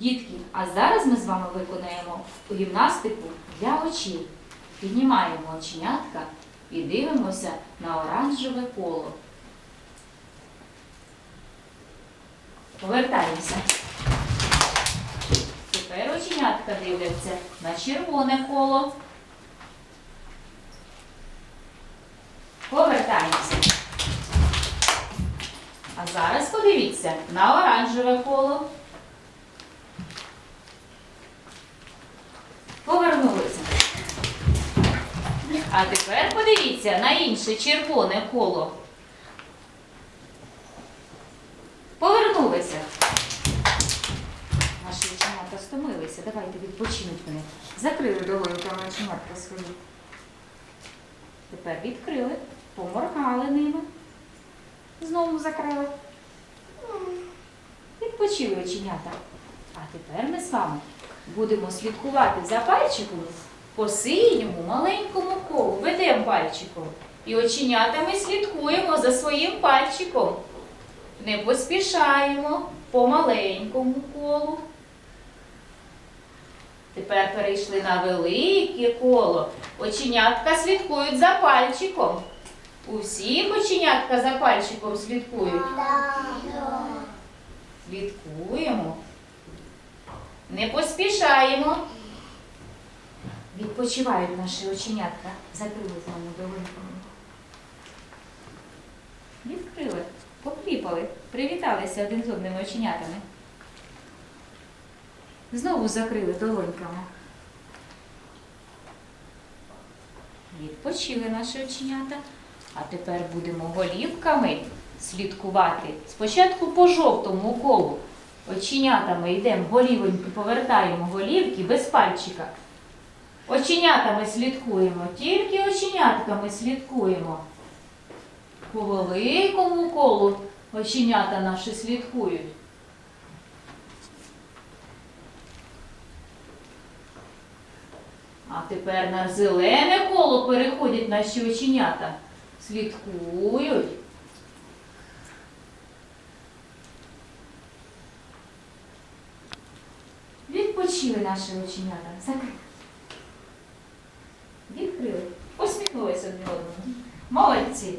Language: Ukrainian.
Дітки, а зараз ми з вами виконаємо гімнастику для очей. Піднімаємо оченятка і дивимося на оранжеве коло. Повертаємося. Тепер оченятка дивляться на червоне коло. Повертаємося. А зараз подивіться на оранжеве коло. Повернулися. А тепер подивіться на інше червоне коло. Повернулися. Наші оченята стомилися. Давайте відпочинуть вони. Закрили долоньками оченятка свої. Тепер відкрили, поморгали ними. Знову закрили. Відпочили оченята. А тепер ми з вами будемо слідкувати за пальчиком по синьому маленькому колу. Ведемо пальчиком. І оченятами слідкуємо за своїм пальчиком. Не поспішаємо по маленькому колу. Тепер перейшли на велике коло. Оченятка слідкують за пальчиком. У всіх оченятка за пальчиком слідкують. Слідкуємо. Не поспішаємо. Відпочивають наші оченятка. Закрили з вами долоньками. Відкрили, покліпали, привіталися один з одними оченятами. Знову закрили долоньками. Відпочили наші оченята. А тепер будемо голівками слідкувати. Спочатку по жовтому колу. Оченятами йдемо голівоньки, повертаємо голівки без пальчика. Оченятами слідкуємо, тільки оченятками слідкуємо. По великому колу оченята наші слідкують. А тепер на зелене коло переходять наші оченята. Слідкують. Відпочили наші оченята. Закрили. Відкрили. Посміхнулися одне одному. Молодці.